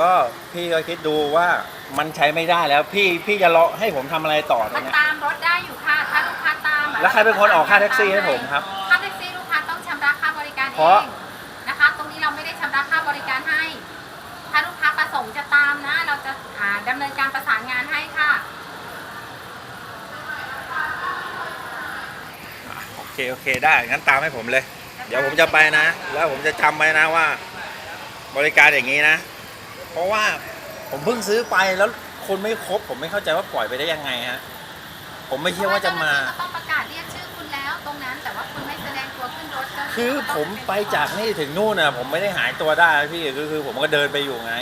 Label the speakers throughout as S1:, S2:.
S1: ก็พี่ก็คิดดูว่ามันใช้ไม่ได้แล้ว พี่พี่จะรอให้ผมทำอะไรต่อตร
S2: มั
S1: ง
S2: น
S1: เนี้ย
S2: ตามรถได้อยู่ค่ะ ถ้าลูกค้าตามอะ
S1: แล้วใครเป็นคนออกค่าแท็กซี่ให้ผมครับ
S2: ค่าแท็กซี่ลูกค้าต้องชำระค่าบริการเอ
S1: เพราะ
S2: งนะคะ ตรงนี้เราไม่ได้ชำระค่าบริการให้ ถ้าลูกค้าประสงค์จะตามนะ เราจะอ่าดำเนินการประสานงานให้ค่ะ
S1: โอเคโอเคได้งั้นตามให้ผมเลย เดี๋ยวผมจะไปนะ แล้วผมจะจำไว้นะว่า บริการอย่างนี้นะ เพราะว่าผมเพิ่งซื้อไปแล้วคนไม่ครบ ผมไม่เข้าใจว่าปล่อยไปได้ยังไงฮะผมไม่เชื่อว่าจะมา
S2: เพระเจ้หน้ที่ก็ต้องประกาศเรียกชื่อคุณแล้วตรงนั้น แต่ว่าคุณไม่แสดงตัวขึ้นรถเจ้าหน้าที่
S1: คือ
S2: ก็ต้
S1: ผ
S2: อง
S1: มไปจากนี่ถึงนู่นน่ะ ผมไม่ได้หายตัวได้พี่คือคือผมก็เดินไปอยู่ไง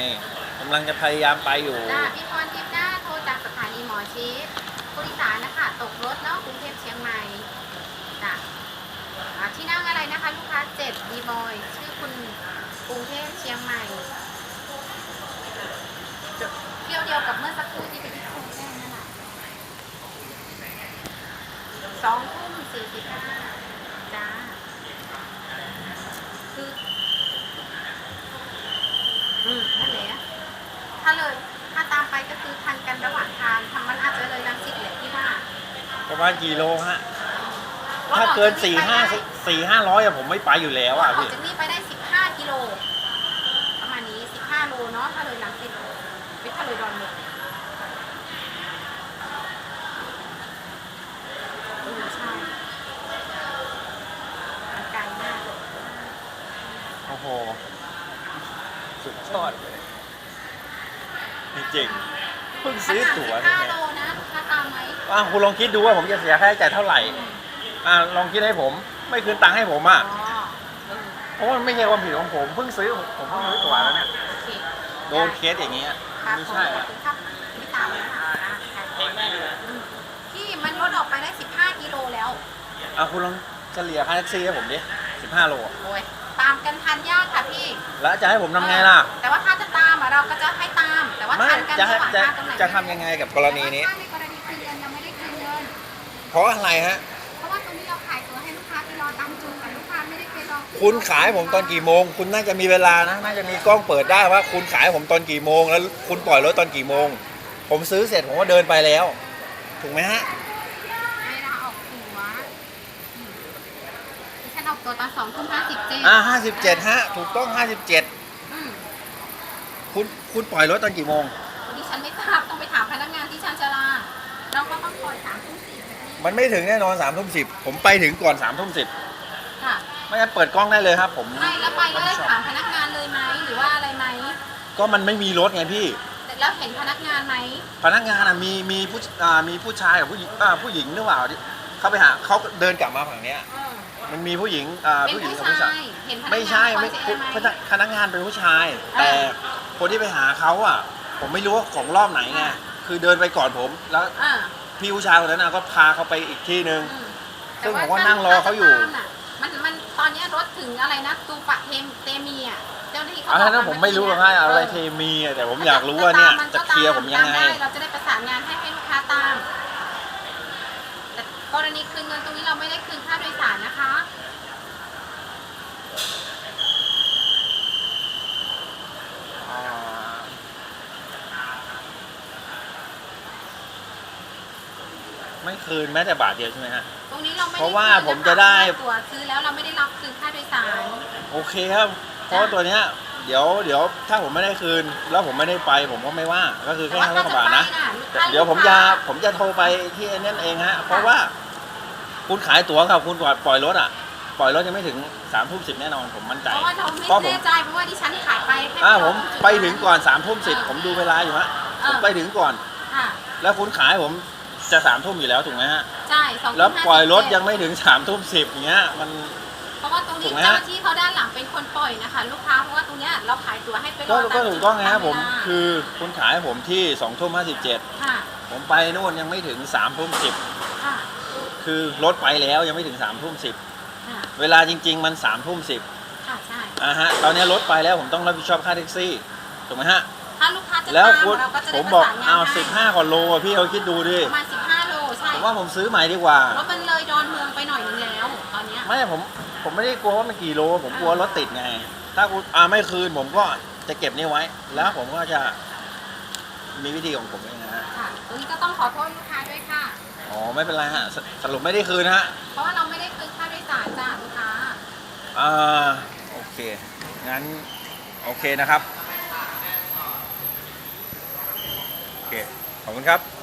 S1: กำลังจะพยายามไปอยู่
S2: จ้าพี่พรทิพย์หน้าโทรจากสถานีหมอชิดผู้โดยสารนะคะ ตกรถเนาะกรุงเทพเชียงใหม่จ้ะอ่าที่นั่งอะไรนะคะ ลูกค้าเจ็ดดีบอยชื่อคุณกรุงเทพเชียงใหม่ เที่ยวเดียวกับเมื่อสักครู่ที่ไปที่กรุงเทพนั่นแหละสองทุ่มสี่สิบห้าจ้า คือ อืมนั่นแหละถ้าเลย ถ้าตามไปก็คือทันกันระหว่างทางทำมันอาจจะเลยรังสิตแหละที่ว่า
S1: ประมาณกี่โลฮะ ถ้าเกินสี่ห้าสี่ห้าร้อยอะผมไม่ไปอยู่แล้ว
S2: ว่า
S1: อะ
S2: ออก
S1: พี่
S2: จากนี่ไปได้สิบห้ากิโล ประมาณนี้สิบห้าโลเนาะถ้าเลยรังสิต ไปถ้าเลยดอนเมืองเออใช่มันไกลมาก
S1: โอ้โห สุดยอดเลยจริงๆเพิ่งซื้อตั๋ว
S2: สิบ
S1: นี่
S2: ห้า
S1: ไง
S2: โลนะลูกค้าตามไหม
S1: อะคุณลองคิดดูว่าผมจะเสียค่าใช้จ่ายเท่าไหร่ อะลองคิดให้ผม ไม่คืนตังค์ให้ผม
S2: อ๋อ
S1: อะ
S2: เออ
S1: เพราะว่ามันไม่ใช่ความผิดของผม เพิ่งซื้อผมเพิ่งซื้อตั๋วแล้วเนี่ย
S2: โอเค
S1: โดนเคสอย่างเงี้ย
S2: ครับ
S1: ไม่
S2: ผม
S1: ใช่
S2: ขอบ
S1: อะ
S2: คุณครับไม่ตามเลยค่ะอืมพี่มันลดออกไปได้ 15 กิโลแล้ว
S1: อะคุณลองเฉลี่ยค่าแท็กซี่ให้ผมดิสิบห้าโลอะ
S2: โอ้ยตามกันทันยากค่ะพี่
S1: แล้วจะให้ผมทำไงล่ะ
S2: แต่ว่าถ้าจะตามอะเราก็จะให้ตาม แต่ว่า
S1: ไม่
S2: ทันกัน
S1: จะ
S2: ระหว่าง
S1: จะ
S2: ทางตรงไหน
S1: จะทำยังไงกับกรณีนี้
S2: แต่ว่าถ้าในกรณีคืนเงินยังไม่ได้คืนเงิน
S1: เพราะอะไรฮะ
S2: คุ
S1: ณขายผมตอนกี่โมง คุณน่าจะมีเวลานะ น่าจะมีกล้องเปิดได้ว่า คุณขายผมตอนกี่โมง แล้วคุณปล่อยรถตอนกี่โมง ผมซื้อเสร็จผมก็เดินไปแล้ว ถูกไหมฮะ
S2: เวลาออกตัวอืมดิฉันออกตัวตอนสองทุ่มห้าสิบเจ็ด
S1: อ่าห้าสิบเจ็ดฮะ ถูกต้องห้าสิบเจ็ด
S2: อืม
S1: คุณคุณปล่อยรถตอนกี่โมง
S2: ดิฉันไม่ทราบต้องไปถามพนักงานที่ชันชาลาเราก็ต้องคอยถามทุกสิ่งแบบนี้
S1: มันไม่ถึงแน่นอนสามทุ่มสิบผมไปถึงก่อนสามทุ่มสิบ
S2: ค่ะ
S1: ไม่งั้นเปิดกล้องได้เลยครับ ผม
S2: ไม่แล้วไปแล้วได้ถามพนักงานเลยไหมหรือว่าอะไรไหม
S1: ก็มันไม่มีรถไงพี่
S2: แต่แล้วเห็นพนักงานไหม
S1: พนักงานอะมีมีผู้อ่ามีผู้ชายกับผู้หญิงอ่าผู้หญิงหรือเปล่าที่เขาไปหาเขาเดินกลับมาฝั่งเนี้ย
S2: เออ
S1: มันมีผู้หญิงอ่า
S2: เป็น
S1: ผู้หญิง
S2: ผู้
S1: กับผู้
S2: ชา
S1: ชาย
S2: ยเห็นพนักงาน
S1: ไม่ใช่
S2: คอ
S1: ไม่
S2: ยเจ
S1: ผู้
S2: ไหม
S1: พนักพนักงานเป็นผู้ชาย
S2: อ่า
S1: แต่คนที่ไปหาเขาอะ ผมไม่รู้ว่าของรอบไหนไง
S2: อ่า
S1: คือเดินไปก่อนผมแล้ว
S2: อ่า
S1: พี่ผู้ชายคนนั้นนะก็พาเขาไปอีกที่หนึ่ง
S2: อืม
S1: ซึ่งผมก็นั่งรอเขาอยู่
S2: แต่ว่ ถถึงอะไรนะตูปะเทมเตมีอะเจ้าหน้าที่เขา
S1: อัน
S2: บก
S1: นั้นผมไม่รู้หรอกฮะอะไรเคมีอะแต่ผมอยากรู้ว่าเนี่ย
S2: มั
S1: จะ
S2: ก็
S1: เคลียร์ผมยังไง
S2: ตาด้เราจะได้ประสานงานให้ให้ลูกค้าตาม แต่กรณีคืนเงินตรงนี้เราไม่ได้คืนค่าโดยสารนะคะ
S1: ไม่คืนแม้แต่บาทเดียวใช่ไหมฮะ
S2: ตรงนี้เราไม่ได้
S1: เพราะว่า
S2: คืนนค
S1: ผมจะได้
S2: เพราว่าตั๋วซื้อแล้วเราไม่ได้รับคืนค่าโดยสาร
S1: โอเคครับ เพราะว่าตัวเนี้ยเดี๋ยวเดี๋ยวถ้าผมไม่ได้คืน แล้วผมไม่ได้ไปผมก็ไม่ว่าก็คือแค่ห้าร้อยกว่าบาทนะ
S2: ถ้า
S1: เดี๋ยวผม
S2: ลูก
S1: จะ
S2: ค้า
S1: ผมจะโทรไปที่ไอ้นั่นเองฮะ เพราะว่าคุณขายตั๋วกับคุณปล่อยปล่อยรถอะ ปล่อยรถยังไม่ถึงสามทุ่มสิบแน่นอนผมมั่นใจ
S2: เพราะว่าเราไม่
S1: เพราะผม
S2: แน่ใจเพราะว่าดิฉันขายไปแค่
S1: อ่า
S2: เดียว
S1: ผมไปถึงก่อนสามทุ่มสิบผมดูเวลาอยู่ฮะผมไปถึงก่อน
S2: ค่ะ
S1: แล้วคุณขายผม จะสามทุ่มอยู่แล้วถูกไหมฮะ
S2: ใช่สอง
S1: แล้วปล่อยรถยังไม่ถึงสามทุ่มสิบอย่างเงี้ยมัน
S2: เพราะว่าตรง
S1: ถู
S2: นี้
S1: กไหมฮะ
S2: เจ้าหน้าที่เขาด้านหลังเป็นคนปล่อยนะคะ ลูกค้าเพราะว่าตรงเนี้ยเราขายตั๋วให้ไปร
S1: ก็
S2: อ
S1: ก็
S2: ตาม
S1: ถูกต้องไงครับผม
S2: ตาเวลา
S1: คือคุณขายผมที่สองทุ่มห้าสิบเจ็ด
S2: ค่ะ
S1: ผมไปนู่นยังไม่ถึงสามทุ่มสิบ
S2: ค่ะ
S1: คือรถไปแล้วยังไม่ถึงสามทุ่มสิบ
S2: ค่ะ
S1: เวลาจริง ๆ มันสามทุ่มสิบ
S2: ค่ะใช่
S1: อ่าฮะตอนนี้รถไปแล้วผมต้องรับผิดชอบค่าแท็กซี่ถูกไหมฮะ
S2: ถ้าลูกค้าจะ
S1: แล้ว
S2: ตาม
S1: คุณ
S2: เราก็จะ
S1: ผ
S2: ได้
S1: ม
S2: ประ
S1: บอก
S2: สานงาน
S1: เอา
S2: ให้
S1: สิบห้ากว่าโลอะพี่เขาคิดดูดิ
S2: ประมาณสิบห้าโลใช่
S1: ผมว่าผมซื้อใหม่ดีกว่า
S2: เพราะมันเลยดอนเมืองไปหน่อยนึงแล้วตอนเนี้ย
S1: ไม่ผมผมไม่ได้กลัวว่ามันกี่โล ผมกลัวรถติดไง ถ้าคุณอ่าไม่คืนผมก็จะเก็บนี่ไว้ แล้วผมก็จะมีวิธีของผมเองนะฮะ
S2: ค่ะตรงนี้ก็ต้องขอโทษลูกค้าด้วยค่ะ
S1: อ๋อไม่เป็นไรฮะสสรุปไม่ได้คืนฮะ
S2: เพราะว่าเราไม่ได้คืนค่าโดยสารจ้ะลูกค้า
S1: อ่าโอเคงั้นโอเคนะครับโอเคขอบคุณครับ